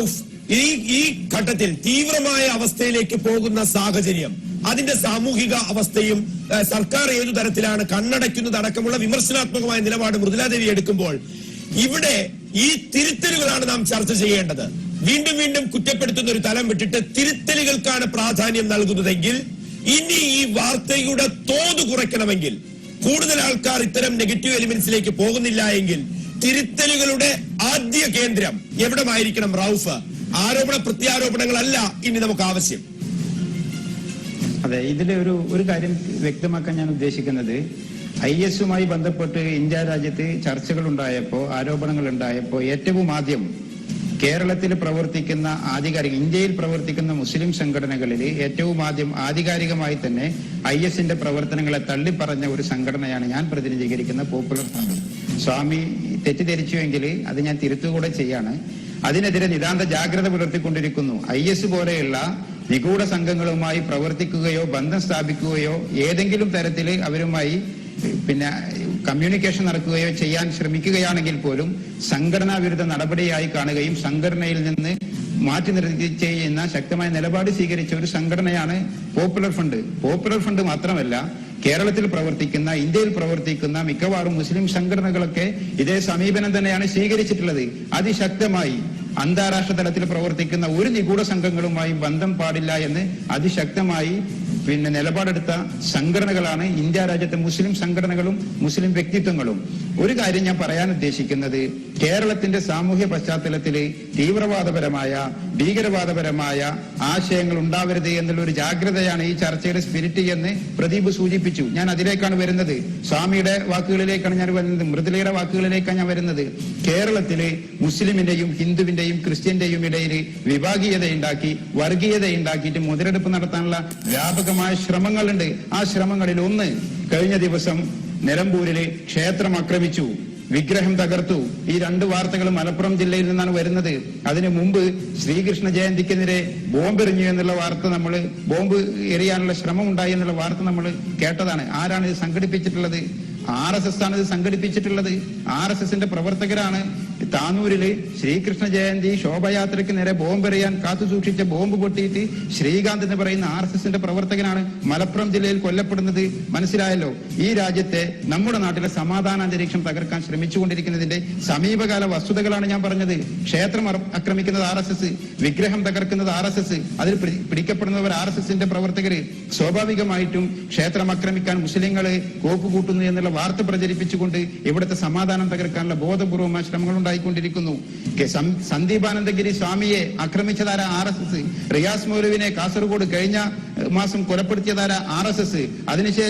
റൌഫ് ഈ ഈ ഘട്ടത്തിൽ തീവ്രമായ അവസ്ഥയിലേക്ക് പോകുന്ന സാഹചര്യം അതിന്റെ സാമൂഹിക അവസ്ഥയും സർക്കാർ ഏതു തരത്തിലാണ് കണ്ണടയ്ക്കുന്നത് അടക്കമുള്ള വിമർശനാത്മകമായ നിലപാട് മൃദുലാദേവി എടുക്കുമ്പോൾ ഇവിടെ ഈ തിരുത്തലുകളാണ് നാം ചർച്ച ചെയ്യേണ്ടത്. വീണ്ടും വീണ്ടും കുറ്റപ്പെടുത്തുന്ന ഒരു തലം വിട്ടിട്ട് തിരുത്തലുകൾക്കാണ് പ്രാധാന്യം നൽകുന്നതെങ്കിൽ ഇനി ഈ വാർത്തയുടെ തോത് കുറയ്ക്കണമെങ്കിൽ കൂടുതൽ ആൾക്കാർ ഇത്തരം നെഗറ്റീവ് എലിമെന്റ്സിലേക്ക് പോകുന്നില്ല എങ്കിൽ തിരുത്തലുകളുടെ ആദ്യ കേന്ദ്രം എവിടമായിരിക്കണം റൌഫ്? ആരോപണ പ്രത്യാരോപണങ്ങളല്ല ഇനി നമുക്ക് ആവശ്യം. അതെ ഇതിലെ ഒരു ഒരു കാര്യം വ്യക്തമാക്കാൻ ഞാൻ ഉദ്ദേശിക്കുന്നത്. ഐ എസുമായി ബന്ധപ്പെട്ട് ഇന്ത്യ രാജ്യത്ത് ചർച്ചകൾ ഉണ്ടായപ്പോൾ ആരോപണങ്ങൾ ഉണ്ടായപ്പോൾ ഏറ്റവും ആദ്യം കേരളത്തിൽ പ്രവർത്തിക്കുന്ന ആധികാരിക ഇന്ത്യയിൽ പ്രവർത്തിക്കുന്ന മുസ്ലിം സംഘടനകളിൽ ഏറ്റവും ആദ്യം ആധികാരികമായി തന്നെ ഐ എസിന്റെ പ്രവർത്തനങ്ങളെ തള്ളിപ്പറഞ്ഞ ഒരു സംഘടനയാണ് ഞാൻ പ്രതിനിധീകരിക്കുന്ന പോപ്പുലർ ഫ്രണ്ട് സ്വാമി തെറ്റിദ്ധരിച്ചുവെങ്കിൽ അത് ഞാൻ തിരുത്തുകൂടെ ചെയ്യാണ്. അതിനെതിരെ നിതാന്ത ജാഗ്രത പുലർത്തിക്കൊണ്ടിരിക്കുന്നു. ഐ എസ് പോലെയുള്ള നിഗൂഢ സംഘങ്ങളുമായി പ്രവർത്തിക്കുകയോ ബന്ധം സ്ഥാപിക്കുകയോ ഏതെങ്കിലും തരത്തിൽ അവരുമായി പിന്നെ കമ്മ്യൂണിക്കേഷൻ നടക്കുകയോ ചെയ്യാൻ ശ്രമിക്കുകയാണെങ്കിൽ പോലും സംഘടനാ വിരുദ്ധ നടപടിയായി കാണുകയും സംഘടനയിൽ നിന്ന് മാറ്റി നിർത്തി ചെയ്യുന്ന ശക്തമായ നിലപാട് സ്വീകരിച്ച ഒരു സംഘടനയാണ് പോപ്പുലർ ഫണ്ട്. പോപ്പുലർ ഫണ്ട് മാത്രമല്ല കേരളത്തിൽ പ്രവർത്തിക്കുന്ന ഇന്ത്യയിൽ പ്രവർത്തിക്കുന്ന മിക്കവാറും മുസ്ലിം സംഘടനകളൊക്കെ ഇതേ സമീപനം തന്നെയാണ് സ്വീകരിച്ചിട്ടുള്ളത്. അതിശക്തമായി അന്താരാഷ്ട്ര തലത്തിൽ പ്രവർത്തിക്കുന്ന ഒരു നിഗൂഢ സംഘങ്ങളുമായും ബന്ധം പാടില്ല എന്ന് അതിശക്തമായി പിന്നെ നിലപാടെടുത്ത സംഘടനകളാണ് ഇന്ത്യ രാജ്യത്തെ മുസ്ലിം സംഘടനകളും മുസ്ലിം വ്യക്തിത്വങ്ങളും. ഒരു കാര്യം ഞാൻ പറയാൻ ഉദ്ദേശിക്കുന്നത് കേരളത്തിന്റെ സാമൂഹ്യ പശ്ചാത്തലത്തിൽ തീവ്രവാദപരമായ ഭീകരവാദപരമായ ആശയങ്ങൾ ഉണ്ടാവരുത് എന്നുള്ള ഒരു ജാഗ്രതയാണ് ഈ ചർച്ചയുടെ സ്പിരിറ്റ് എന്ന് പ്രദീപ് സൂചിപ്പിച്ചു. ഞാൻ അതിലേക്കാണ് വരുന്നത്. സ്വാമിയുടെ വാക്കുകളിലേക്കാണ് ഞാൻ വരുന്നത്. മൃദുലയുടെ വാക്കുകളിലേക്കാണ് ഞാൻ വരുന്നത്. കേരളത്തിലെ മുസ്ലിമിന്റെയും ഹിന്ദുവിന്റെയും ക്രിസ്ത്യന്റെയും ഇടയിൽ വിഭാഗീയത ഉണ്ടാക്കി വർഗീയത ഉണ്ടാക്കിയിട്ട് മുതലെടുപ്പ് നടത്താനുള്ള വ്യാപകമായ ശ്രമങ്ങളുണ്ട്. ആ ശ്രമങ്ങളിൽ ഒന്ന് കഴിഞ്ഞ ദിവസം നിലമ്പൂരിലെ ക്ഷേത്രം ആക്രമിച്ചു. വിഗ്രഹം തകർത്തു. ഈ രണ്ട് വാർത്തകൾ മലപ്പുറം ജില്ലയിൽ നിന്നാണ് വരുന്നത്. അതിനു മുമ്പ് ശ്രീകൃഷ്ണ ജയന്തിക്കെതിരെ ബോംബ് എറിഞ്ഞു എന്നുള്ള വാർത്ത നമ്മൾ ബോംബ് എറിയാനുള്ള ശ്രമം ഉണ്ടായി എന്നുള്ള വാർത്ത നമ്മൾ കേട്ടതാണ്. ആരാണ് ഇത് സംഘടിപ്പിച്ചിട്ടുള്ളത്? ആർ എസ് എസ് ആണ് ഇത് സംഘടിപ്പിച്ചിട്ടുള്ളത്? ആർ എസ് എസിന്റെ പ്രവർത്തകരാണ് താനൂരിൽ ശ്രീകൃഷ്ണ ജയന്തി ശോഭയാത്രയ്ക്ക് നേരെ ബോംബെറിയാൻ കാത്തു സൂക്ഷിച്ച ബോംബ് പൊട്ടിയിട്ട് ശ്രീകാന്ത് എന്ന് പറയുന്ന ആർ എസ് എസിന്റെ പ്രവർത്തകനാണ് മലപ്പുറം ജില്ലയിൽ കൊല്ലപ്പെടുന്നത്. മനസ്സിലായല്ലോ? ഈ രാജ്യത്തെ നമ്മുടെ നാട്ടിലെ സമാധാന അന്തരീക്ഷം തകർക്കാൻ ശ്രമിച്ചുകൊണ്ടിരിക്കുന്നതിന്റെ സമീപകാല വസ്തുതകളാണ് ഞാൻ പറഞ്ഞത്. ക്ഷേത്രം ആക്രമിക്കുന്നത് ആർ എസ് എസ് വിഗ്രഹം തകർക്കുന്നത് ആർ എസ് എസ് അതിൽ പിടിക്കപ്പെടുന്നവർ ആർ എസ് എസിന്റെ പ്രവർത്തകര് സ്വാഭാവികമായിട്ടും ക്ഷേത്രം ആക്രമിക്കാൻ മുസ്ലിങ്ങളെ കോപ്പ് കൂട്ടുന്നു എന്നുള്ള വാർത്ത പ്രചരിപ്പിച്ചുകൊണ്ട് ഇവിടുത്തെ സമാധാനം തകർക്കാനുള്ള ബോധപൂർവമായ ശ്രമങ്ങൾ ഉണ്ടായിക്കൊണ്ടിരിക്കുന്നു കെ- സന്ദീപാനന്ദഗിരി സ്വാമിയെ ആക്രമിച്ചതാര ആർ എസ് എസ്? റിയാസ് മൗലുവിനെ കാസർഗോഡ് കഴിഞ്ഞ മാസം കൊലപ്പെടുത്തിയതാര ആർ എസ് എസ്?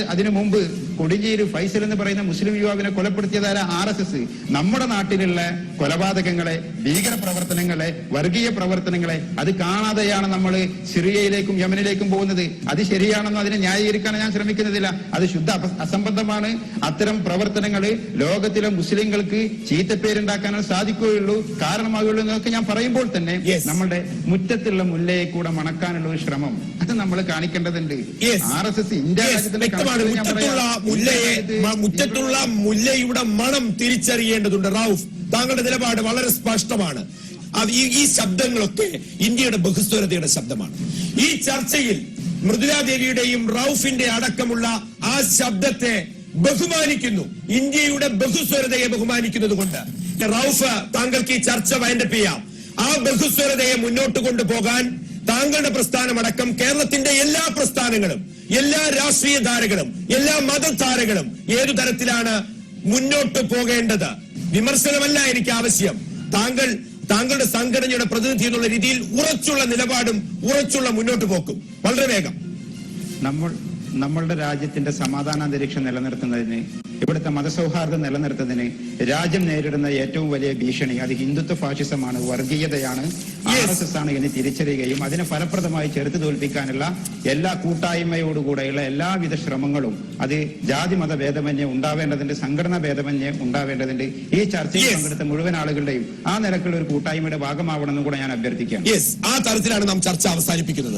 അതിനു മുമ്പ് കൊടിഞ്ചേരി ഫൈസൽ എന്ന് പറയുന്ന മുസ്ലിം യുവാവിനെ കൊലപ്പെടുത്തിയതായ ആർ എസ് എസ്? നമ്മുടെ നാട്ടിലുള്ള കൊലപാതകങ്ങളെ ഭീകര പ്രവർത്തനങ്ങളെ വർഗീയ പ്രവർത്തനങ്ങളെ അത് കാണാതെയാണ് നമ്മൾ സിറിയയിലേക്കും യമനിലേക്കും പോകുന്നത്. അത് ശരിയാണെന്ന് അതിനെ ന്യായീകരിക്കാൻ ഞാൻ ശ്രമിക്കുന്നതില്ല. അത് ശുദ്ധ അസംബന്ധമാണ്. അത്തരം പ്രവർത്തനങ്ങൾ ലോകത്തിലെ മുസ്ലിങ്ങൾക്ക് ചീത്തപ്പേരുണ്ടാക്കാനേ സാധിക്കുകയുള്ളൂ കാരണമാകുള്ളൂ എന്നൊക്കെ ഞാൻ പറയുമ്പോൾ തന്നെ. നമ്മുടെ മുറ്റത്തുള്ള മുല്ലയെ കൂടെ മണക്കാനുള്ള ഒരു ശ്രമം. അത് നമ്മൾ കാണിക്കേണ്ടതുണ്ട്. ആർ എസ് എസ് ഇന്ത്യ രാജ്യത്തിന്റെ മുല്ലയെ മുറ്റത്തുള്ള മുല്ലയുടെ മണം തിരിച്ചറിയേണ്ടതുണ്ട് റൌഫ്. താങ്കളുടെ നിലപാട് വളരെ സ്പഷ്ടമാണ്. ഈ ശബ്ദങ്ങളൊക്കെ ഇന്ത്യയുടെ ബഹുസ്വരതയുടെ ശബ്ദമാണ്. ഈ ചർച്ചയിൽ മൃദുലാദേവിയുടെയും റൌഫിന്റെ അടക്കമുള്ള ആ ശബ്ദത്തെ ബഹുമാനിക്കുന്നു. ഇന്ത്യയുടെ ബഹുസ്വരതയെ ബഹുമാനിക്കുന്നത് കൊണ്ട്. റൌഫ് താങ്കൾക്ക് ഈ ചർച്ച വൈൻഡപ്പ് ചെയ്യാം. ആ ബഹുസ്വരതയെ മുന്നോട്ട് കൊണ്ടുപോകാൻ താങ്കളുടെ പ്രസ്ഥാനമടക്കം കേരളത്തിന്റെ എല്ലാ പ്രസ്ഥാനങ്ങളും എല്ലാ രാഷ്ട്രീയ ധാരകളും എല്ലാ മത മതധാരകളും ഏതു തരത്തിലാണ് മുന്നോട്ട് പോകേണ്ടത്? വിമർശനമല്ല എനിക്ക് ആവശ്യം. താങ്കൾ താങ്കളുടെ സംഘടനയുടെ പ്രതിനിധി എന്നുള്ള രീതിയിൽ ഉറച്ചുള്ള നിലപാടും ഉറച്ചുള്ള മുന്നോട്ട് പോക്കും. വളരെ വേഗം. നമ്മൾ നമ്മളുടെ രാജ്യത്തിന്റെ സമാധാനാന്തരീക്ഷം നിലനിർത്തുന്നതിന് ഇവിടുത്തെ മതസൗഹാർദ്ദം നിലനിർത്തുന്നതിന് രാജ്യം നേരിടുന്ന ഏറ്റവും വലിയ ഭീഷണി അത് ഹിന്ദുത്വ ഫാഷിസമാണ് വർഗീയതയാണ് ആർ എസ് എസ് ആണ് എന്ന് തിരിച്ചറിയുകയും അതിനെ ഫലപ്രദമായി ചെറുത്തു തോൽപ്പിക്കാനുള്ള എല്ലാ കൂട്ടായ്മയോടുകൂടെയുള്ള എല്ലാവിധ ശ്രമങ്ങളും അത് ജാതി മത ഭേദമന്യേ ഉണ്ടാവേണ്ടതുണ്ട് സംഘടനാ ഭേദമന്യേ ഉണ്ടാവേണ്ടതുണ്ട് ഈ ചർച്ചയിൽ. പങ്കെടുത്ത മുഴുവൻ ആളുകളുടെയും ആ നിരക്കുള്ള ഒരു കൂട്ടായ്മയുടെ ഭാഗമാവണമെന്നും കൂടെ ഞാൻ അഭ്യർത്ഥിക്കാം ആ തരത്തിലാണ് നാം ചർച്ച അവസാനിപ്പിക്കുന്നത്.